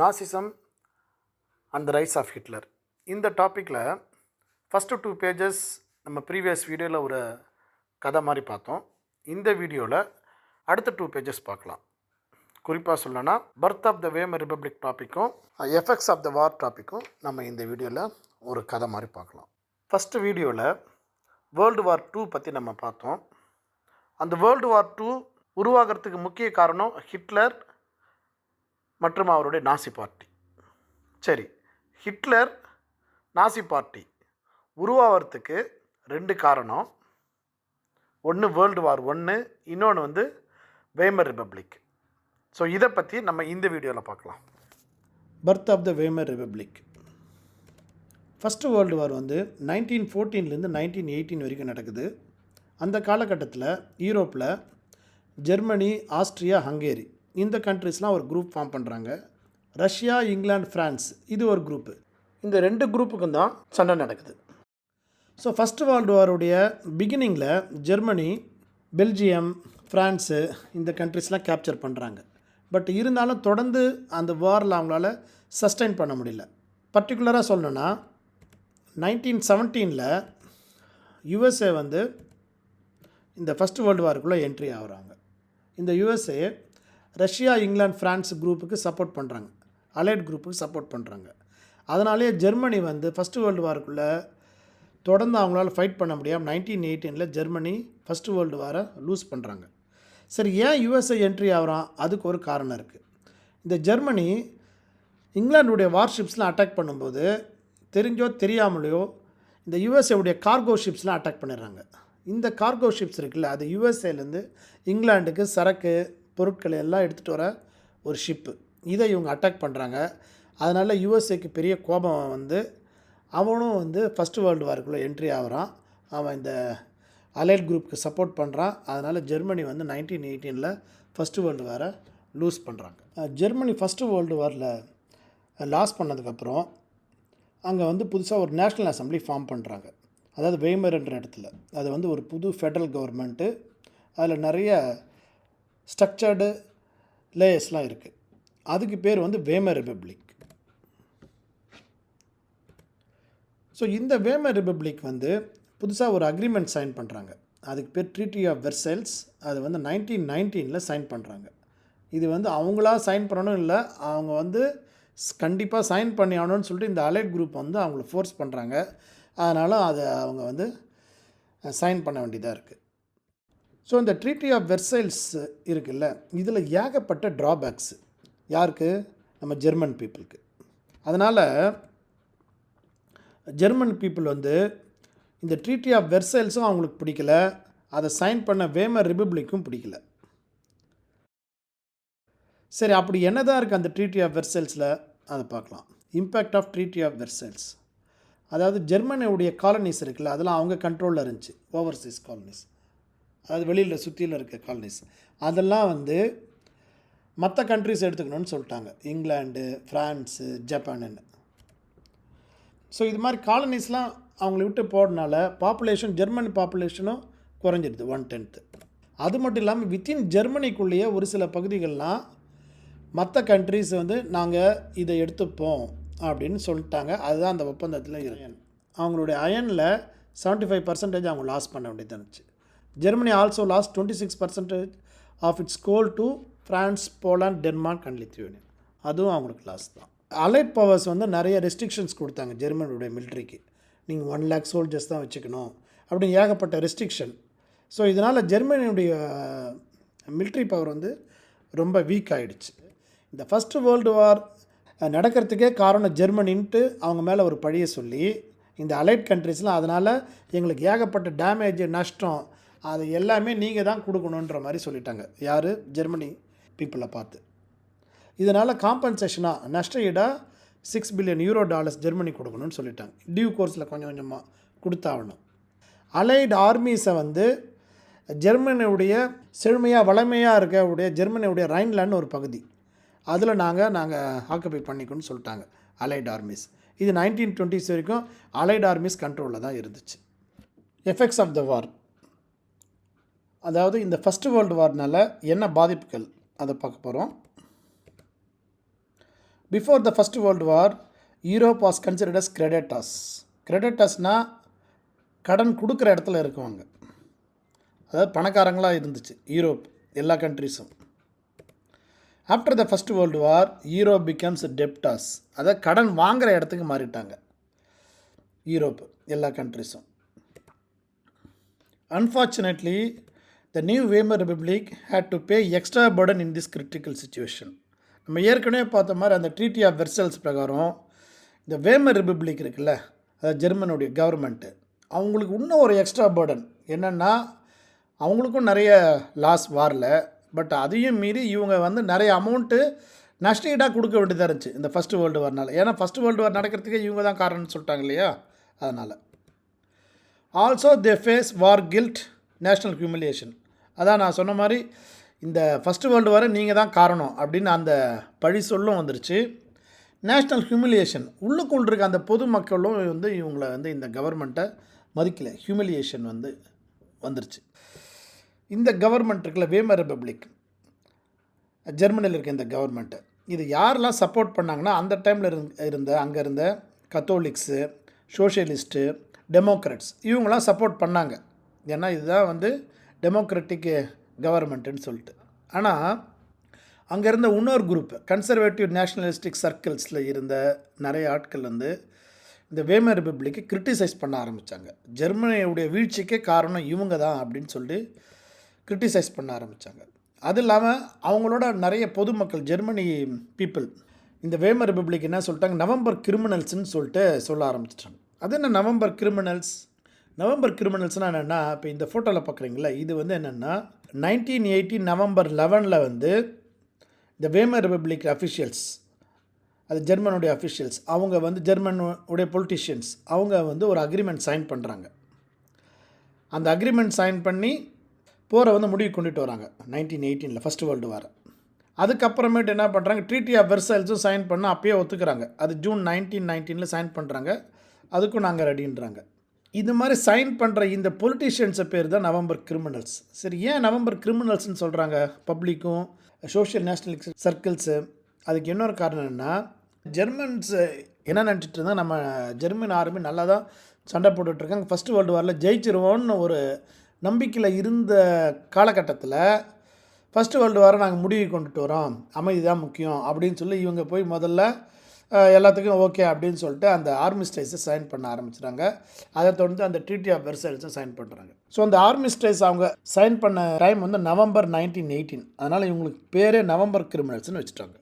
நாசிசம் and the rise of Hitler இந்த டாப்பிக்கில் first two pages நம்ம ப்ரீவியஸ் வீடியோவில் ஒரு கதை மாதிரி பார்த்தோம். இந்த வீடியோவில் அடுத்த டூ பேஜஸ் பார்க்கலாம். குறிப்பாக சொல்லணும்னா birth of the Weimar republic டாப்பிக்கும் effects of the war டாப்பிக்கும் நம்ம இந்த வீடியோவில் ஒரு கதை மாதிரி பார்க்கலாம். ஃபஸ்ட்டு வீடியோவில் வேர்ல்டு வார் டூ பற்றி நம்ம பார்த்தோம். அந்த வேர்ல்டு வார் டூ உருவாகிறதுக்கு முக்கிய காரணம் ஹிட்லர் மற்றும் அவருடைய நாசி பார்ட்டி. சரி ஹிட்லர் நாசி பார்ட்டி. உருவாகிறதுக்கு ரெண்டு காரணம். ஒன்று வேர்ல்டு வார் ஒன்று இன்னொன்று வந்து வேமர் ரிப்பப்ளிக் ஸோ இதை பற்றி நம்ம இந்த வீடியோவில் பார்க்கலாம். Birth of the Weimar republic first world war வந்து நைன்டீன் ஃபோர்டீன்லேருந்து நைன்டீன் எயிட்டீன் வரைக்கும் நடக்குது. அந்த காலகட்டத்தில் யூரோப்பில் ஜெர்மனி ஆஸ்ட்ரியா ஹங்கேரி இந்த கண்ட்ரிஸ்லாம் ஒரு குரூப் ஃபார்ம் பண்ணுறாங்க ரஷ்யா இங்கிலாந்து ஃப்ரான்ஸ் இது ஒரு குரூப்பு இந்த ரெண்டு குரூப்புக்கும் தான் சண்டை நடக்குது. ஸோ ஃபஸ்ட்டு வேர்ல்டு வாருடைய பிகினிங்கில் ஜெர்மனி பெல்ஜியம் ஃப்ரான்ஸு இந்த கண்ட்ரிஸ்லாம் கேப்சர் பண்ணுறாங்க பட் இருந்தாலும் தொடர்ந்து அந்த வாரில் அவங்களால சஸ்டைன் பண்ண முடியல. பர்டிகுலராக சொல்லணுன்னா நைன்டீன் செவன்டீனில் யுஎஸ்ஏ வந்து இந்த ஃபஸ்ட் வேர்ல்டு வாருக்குள்ளே என்ட்ரி ஆகுறாங்க. இந்த யுஎஸ்ஏ ரஷ்யா இங்கிலாந்து ஃப்ரான்ஸ் குரூப்புக்கு சப்போர்ட் பண்ணுறாங்க அலைட் குரூப்புக்கு சப்போர்ட் பண்ணுறாங்க அதனாலேயே ஜெர்மனி வந்து ஃபஸ்ட்டு வேர்ல்டு வாருக்குள்ளே தொடர்ந்து அவங்களால ஃபைட் பண்ண முடியாமல் நைன்டீன் எயிட்டீனில் ஜெர்மனி ஃபஸ்ட்டு வேர்ல்டு வாரை லூஸ் பண்ணுறாங்க சரி ஏன் யுஎஸ்ஏ என்ட்ரி ஆகிறான்? அதுக்கு ஒரு காரணம் இருக்குது இந்த ஜெர்மனி இங்கிலாந்துடைய வார்ஷிப்ஸ்லாம் அட்டாக் பண்ணும்போது தெரிஞ்சோ தெரியாமலையோ இந்த யுஎஸ்ஏவுடைய கார்கோ ஷிப்ஸ்லாம் அட்டாக் பண்ணிடுறாங்க. இந்த கார்கோ ஷிப்ஸ் இருக்குல்ல அது யுஎஸ்ஏலேருந்து இங்கிலாண்டுக்கு சரக்கு பொருட்களை எல்லாம் எடுத்துகிட்டு வர ஒரு ஷிப்பு இதை இவங்க அட்டாக் பண்ணுறாங்க அதனால் யூஎஸ்ஏக்கு பெரிய கோபம் வந்து அவனும் வந்து ஃபஸ்ட்டு வேர்ல்டு வார்க்குள்ளே என்ட்ரி ஆகிறான். அவன் இந்த அலைட் குரூப்புக்கு சப்போர்ட் பண்ணுறான் அதனால் ஜெர்மனி வந்து நைன்டீன் எயிட்டீனில் ஃபஸ்ட்டு வேர்ல்டு வாரை லூஸ் பண்ணுறாங்க ஜெர்மனி ஃபஸ்ட்டு வேர்ல்டு வாரில் லாஸ் பண்ணதுக்கப்புறம் அங்கே வந்து புதுசாக ஒரு நேஷ்னல் அசம்பிளி ஃபார்ம் பண்ணுறாங்க அதாவது வெய்மர்ன்ற இடத்துல. அது வந்து ஒரு புது ஃபெடரல் கவர்மெண்ட்டு அதில் நிறைய ஸ்ட்ரக்சர்டு லேயர்ஸ்லாம் இருக்குது அதுக்கு பேர் வந்து வேமர் ரிப்பப்ளிக் ஸோ இந்த வேமர் ரிப்பப்ளிக் வந்து புதுசாக ஒரு அக்ரிமெண்ட் சைன் பண்ணுறாங்க அதுக்கு பேர் ட்ரீட்டி ஆஃப் வெர்சைல்ஸ் அது வந்து நைன்டீன் நைன்டீனில் சைன் பண்ணுறாங்க இது வந்து அவங்களா சைன் பண்ணணும் இல்லை அவங்க வந்து கண்டிப்பாக சைன் பண்ணி ஆகணும்னு சொல்லிட்டு இந்த அலைட் குரூப் வந்து அவங்கள ஃபோர்ஸ் பண்ணுறாங்க அதனால் அதை அவங்க வந்து சைன் பண்ண வேண்டியதாக இருக்குது ஸோ இந்த ட்ரீட்டி ஆஃப் வெர்சைல்ஸ் இருக்குல்ல இதில் ஏகப்பட்ட ட்ராபேக்ஸ் யாருக்கு? நம்ம ஜெர்மன் பீப்புளுக்கு அதனால் ஜெர்மன் பீப்புள் வந்து இந்த ட்ரீட்டி ஆஃப் வெர்சைல்ஸும் அவங்களுக்கு பிடிக்கல. அதை சைன் பண்ண வேமர் ரிபப்ளிக்கும் பிடிக்கல. சரி அப்படி என்ன தான் இருக்குது அந்த ட்ரீட்டி ஆஃப் வெர்சைல்ஸில் அதை பார்க்கலாம். Impact of treaty of Versailles அதாவது ஜெர்மனியுடைய காலனிஸ் இருக்குல்ல அதெல்லாம் அவங்க கண்ட்ரோலில் இருந்துச்சு. ஓவர்சீஸ் காலனிஸ் அதாவது வெளியில் சுற்றியில் இருக்க காலனிஸ் அதெல்லாம் வந்து மற்ற கண்ட்ரிஸ் எடுத்துக்கணும்னு சொல்லிட்டாங்க. இங்கிலாண்டு ஃப்ரான்ஸு ஜப்பானுன்னு ஸோ இது மாதிரி காலனிஸ்லாம் அவங்கள விட்டு போடுறனால பாப்புலேஷன் ஜெர்மனி பாப்புலேஷனும் குறைஞ்சிடுது ஒன் டென்த்து அது மட்டும் இல்லாமல் வித்தின் ஜெர்மனிக்குள்ளேயே ஒரு சில பகுதிகள்லாம் மற்ற கண்ட்ரிஸ் வந்து நாங்கள் இதை எடுத்துப்போம் அப்படின்னு சொல்லிட்டாங்க. அதுதான் அந்த ஒப்பந்தத்தில் இருக்கு. அவங்களுடைய அயனில் செவன்ட்டி ஃபைவ் பர்சன்டேஜ் அவங்க லாஸ் பண்ண வேண்டியது இருந்துச்சு. Germany also lost twenty six percentage of its coal to France Poland Denmark and Lithuanian அதுவும் அவங்களுக்கு லாஸ் தான். அலைட் பவர்ஸ் வந்து நிறைய ரெஸ்ட்ரிக்ஷன்ஸ் கொடுத்தாங்க ஜெர்மனியுடைய மிலிட்ரிக்கு நீங்கள் ஒன் லேக் சோல்ஜர்ஸ் தான் வச்சுக்கணும் அப்படின்னு ஏகப்பட்ட ரெஸ்ட்ரிக்ஷன் ஸோ இதனால் ஜெர்மனியுடைய மிலிட்ரி பவர் வந்து ரொம்ப வீக் ஆகிடுச்சு இந்த ஃபஸ்ட்டு வேர்ல்டு வார் நடக்கிறதுக்கே காரணம் ஜெர்மனின்ட்டு அவங்க மேலே ஒரு பழியை சொல்லி இந்த அலைட் கண்ட்ரிஸ்லாம் அதனால் எங்களுக்கு ஏகப்பட்ட டேமேஜ் நஷ்டம் அது எல்லாமே நீங்கள் தான் கொடுக்கணுன்ற மாதிரி சொல்லிட்டாங்க. யார்? ஜெர்மனி பீப்புளை பார்த்து. இதனால் காம்பன்சேஷனாக நஷ்ட ஈடாக six billion euro dollars Germany கொடுக்கணும்னு சொல்லிட்டாங்க. டியூ கோர்ஸில் கொஞ்சம் கொஞ்சமாக கொடுத்தாகணும். அலைடு ஆர்மிஸை வந்து ஜெர்மனியுடைய செழுமையாக வளமையாக இருக்கக்கூடிய ஜெர்மனியுடைய ரைன்லேண்ட் ஒரு பகுதி. அதில் நாங்கள் நாங்கள் ஆக்குபை பண்ணிக்கணும்னு சொல்லிட்டாங்க அலைட் ஆர்மிஸ் இது நைன்டீன் டுவெண்ட்டிஸ் வரைக்கும் அலைட் ஆர்மிஸ் கண்ட்ரோலில் தான் இருந்துச்சு. எஃபெக்ட்ஸ் ஆஃப் த வார் அதாவது இந்த ஃபஸ்ட்டு வேர்ல்டு வார்னால் என்ன பாதிப்புகள்? அதை பார்க்க போகிறோம் before the first world war Europe was considered as creditors கிரெடிட்டாஸ்னால் கடன் கொடுக்குற இடத்துல இருக்குவாங்க. அதாவது பணக்காரங்களாக இருந்துச்சு. யூரோப் எல்லா கண்ட்ரிஸும் after the first world war Europe becomes debtors அதாவது கடன் வாங்குகிற இடத்துக்கு மாறிட்டாங்க. யூரோப் எல்லா கண்ட்ரிஸும் unfortunately the new Weimar republic had to pay extra burden in this critical situation நம்ம ஏற்கனவே பார்த்த மாதிரி அந்த ட்ரீட்டி ஆஃப் வெர்சல்ஸ் பிரகாரம் இந்த வேமர் ரிபப்ளிக் இருக்குல்ல அதாவது ஜெர்மனுடைய கவர்மெண்ட்டு அவங்களுக்கு இன்னும் ஒரு எக்ஸ்ட்ரா பர்டன் என்னென்னா அவங்களுக்கும் நிறைய லாஸ் வரல. பட் அதையும் மீறி இவங்க வந்து நிறைய அமௌண்ட்டு நஷ்டஈடாக கொடுக்க வேண்டியதாக இருந்துச்சு இந்த ஃபஸ்ட்டு வேர்ல்டு வார்னால் ஏன்னா ஃபஸ்ட்டு வேர்ல்டு வார் நடக்கிறதுக்கே இவங்க தான் காரணம்னு சொல்லிட்டாங்க இல்லையா? அதனால். Also they face war guilt national humiliation. அதான் நான் சொன்ன மாதிரி இந்த ஃபஸ்ட்டு வேர்ல்டு வர நீங்கள் தான் காரணம் அப்படின்னு அந்த பழி சொல்லும் வந்துருச்சு. நேஷ்னல் ஹியூமிலியேஷன் உள்ளுக்குள் இருக்க அந்த பொதுமக்களும் வந்து இவங்களை வந்து இந்த கவர்மெண்ட்டை மதிக்கலை. ஹியூமிலியேஷன் வந்து வந்துருச்சு. இந்த கவர்மெண்ட் இருக்குல்ல வேமர் ரிப்பப்ளிக் ஜெர்மனியில் இருக்க இந்த கவர்மெண்ட்டு இது யாரெல்லாம் சப்போர்ட் பண்ணாங்கன்னா அந்த டைமில் இருந்த அங்கே இருந்த கத்தோலிக்ஸு சோஷியலிஸ்ட்டு டெமோக்ராட்ஸ் இவங்களாம் சப்போர்ட் பண்ணாங்க. ஏன்னா இதுதான் வந்து டெமோக்ராட்டிக் கவர்மெண்ட்டுன்னு சொல்லிட்டு. ஆனால் அங்கே இருந்த இன்னொரு குரூப் கன்சர்வேட்டிவ் நேஷ்னலிஸ்டிக் சர்க்கிள்ஸில் இருந்த நிறைய ஆட்கள் வந்து இந்த வேமர் ரிப்பப்ளிக்கை கிரிட்டிசைஸ் பண்ண ஆரம்பித்தாங்க ஜெர்மனியுடைய வீழ்ச்சிக்கே காரணம் இவங்க தான் அப்படின்னு சொல்லி கிரிட்டிசைஸ் பண்ண ஆரம்பித்தாங்க அது இல்லாமல் அவங்களோட நிறைய பொதுமக்கள் ஜெர்மனி பீப்புள் இந்த வேமர் ரிப்பப்ளிக் என்ன சொல்லிட்டாங்க? நவம்பர் கிரிமினல்ஸ்னு சொல்லிட்டு சொல்ல ஆரம்பிச்சிட்டாங்க. அது என்ன நவம்பர் கிரிமினல்ஸ் நவம்பர் கிரிமினல்ஸ்னால் என்னென்னா இப்போ இந்த ஃபோட்டோவில் பார்க்குறீங்களா இது வந்து என்னென்னா நைன்டீன் எயிட்டி நவம்பர் லெவனில் வந்து இந்த வேமர் ரிப்பப்ளிக் அஃபிஷியல்ஸ் அது ஜெர்மனுடைய அஃபிஷியல்ஸ் அவங்க வந்து ஜெர்மனுடைய பொலிட்டிஷியன்ஸ் அவங்க வந்து ஒரு அக்ரிமெண்ட் சைன் பண்ணுறாங்க அந்த அக்ரிமெண்ட் சைன் பண்ணி போரை வந்து முடிவு கொண்டுட்டு வராங்க நைன்டீன் எயிட்டீனில் ஃபஸ்ட் வேர்ல்டு வார் அதுக்கப்புறமேட்டு என்ன பண்ணுறாங்க ட்ரீட்டி ஆஃப் வெர்சைல்ஸும் சைன் பண்ண அப்பயே ஒத்துக்கிறாங்க. அது ஜூன் நைன்டீன் நைன்டீனில் சைன் பண்ணுறாங்க அதுக்கும் நாங்கள் ரெடின்றாங்க இது மாதிரி சைன் பண்ணுற இந்த பொலிட்டிஷியன்ஸை பேர் தான் நவம்பர் கிரிமினல்ஸ் சரி ஏன் நவம்பர் கிரிமினல்ஸ்னு சொல்கிறாங்க பப்ளிக்கும் சோஷியல் நேஷனல் சர்க்கிள்ஸு அதுக்கு இன்னொரு காரணம் என்னென்னா ஜெர்மன்ஸ் என்ன நினச்சிட்டு இருந்தால் நம்ம ஜெர்மன் ஆர்மி நல்லா தான் சண்டை போட்டுட்ருக்காங்க ஃபஸ்ட்டு வேர்ல்டு வாரில் ஜெயிச்சிருவோன்னு ஒரு நம்பிக்கையில் இருந்த காலகட்டத்தில் ஃபஸ்ட்டு வேர்ல்டு வாரை நாங்கள் முடிவு கொண்டுட்டு வரோம். அமைதி தான் முக்கியம் அப்படின்னு சொல்லி இவங்க போய் முதல்ல எல்லாத்துக்கும் ஓகே அப்படின்னு சொல்லிட்டு அந்த ஆர்மிஸ்டைஸை சைன் பண்ண ஆரம்பிச்சிட்டாங்க. அதை தொடர்ந்து அந்த ட்ரீட்டி ஆஃப் வெர்சைல்ஸும் சைன் பண்ணுறாங்க ஸோ அந்த ஆர்மிஸ்டைஸ் அவங்க சைன் பண்ண டைம் வந்து நவம்பர் நைன்டீன் எயிட்டீன் அதனால் இவங்களுக்கு பேரே நவம்பர் கிரிமினல்ஸ்னு வச்சுட்டாங்க.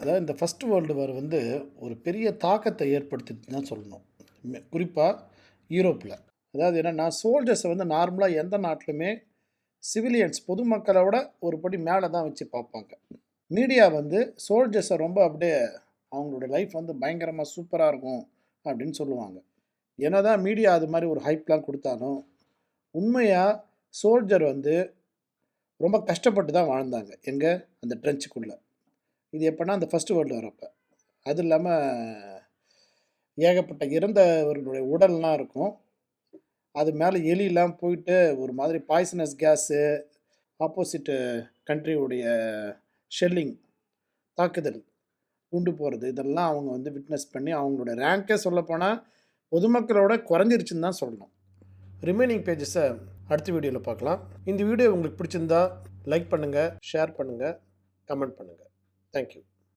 அதாவது இந்த ஃபஸ்ட் வேர்ல்டு வார் வந்து ஒரு பெரிய தாக்கத்தை ஏற்படுத்திட்டு தான் சொல்லணும். குறிப்பாக யூரோப்பில் அதாவது என்னென்னா சோல்ஜர்ஸை வந்து நார்மலாக எந்த நாட்டிலுமே சிவிலியன்ஸ் பொதுமக்களோட ஒரு படி மேலே தான் வச்சு பார்ப்பாங்க. மீடியா வந்து சோல்ஜர்ஸை ரொம்ப அப்படியே அவங்களுடைய லைஃப் வந்து பயங்கரமாக சூப்பராக இருக்கும் அப்படின்னு சொல்லுவாங்க. என்ன தான் மீடியா அது மாதிரி ஒரு ஹைப்லாம் கொடுத்தாலும் உண்மையாக சோல்ஜர் வந்து ரொம்ப கஷ்டப்பட்டு தான் வாழ்ந்தாங்க. எங்கே? அந்த ட்ரென்ச்சுக்குள்ளே இது எப்போனா அந்த ஃபஸ்ட் வேர்ல்டு வரப்போ அது இல்லாமல் ஏகப்பட்ட இறந்தவர்களுடைய உடல்லாம் இருக்கும். அது மேலே எலியெல்லாம் போயிட்டு ஒரு மாதிரி பாய்சனஸ் கேஸு ஆப்போசிட்டு கண்ட்ரியுடைய ஷெல்லிங் தாக்குதல். கொண்டு போகிறது இதெல்லாம் அவங்க வந்து விட்னஸ் பண்ணி அவங்களோட ரேங்கே சொல்லப்போனால் பொதுமக்களோட குறைஞ்சிருச்சுன்னு தான் சொல்லணும். ரிமைனிங் பேஜஸை அடுத்த வீடியோவில் பார்க்கலாம். இந்த வீடியோ உங்களுக்கு பிடிச்சிருந்தா லைக் பண்ணுங்கள் ஷேர் பண்ணுங்கள் கமெண்ட் பண்ணுங்கள் தேங்க்யூ